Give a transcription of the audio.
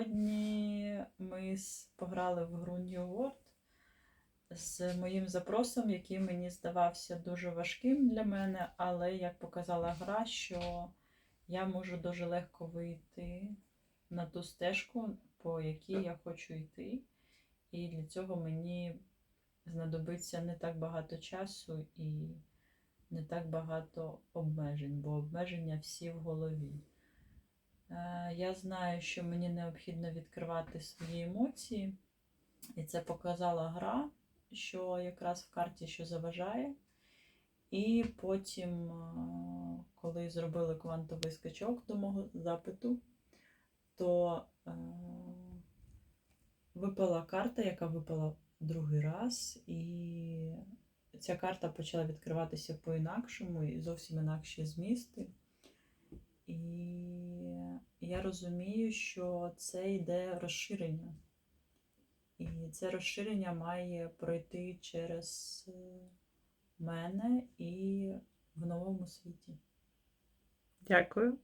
Сьогодні ми пограли в гру New World з моїм запросом, який мені здавався дуже важким для мене, але як показала гра, що я можу дуже легко вийти на ту стежку, по якій я хочу йти. І для цього мені знадобиться не так багато часу і не так багато обмежень, бо обмеження всі в голові. Е, Я знаю, що мені необхідно відкривати свої емоції, і це показала гра, що якраз в карті що заважає. І потім, е, коли зробили квантовий скачок до мого запиту, то е, випала карта, яка випала другий раз, і ця карта почала відкриватися по-інакшому і зовсім інакші змісти. Я розумію, що це йде розширення. І це розширення має пройти через е, мене і в новому світі. Дякую.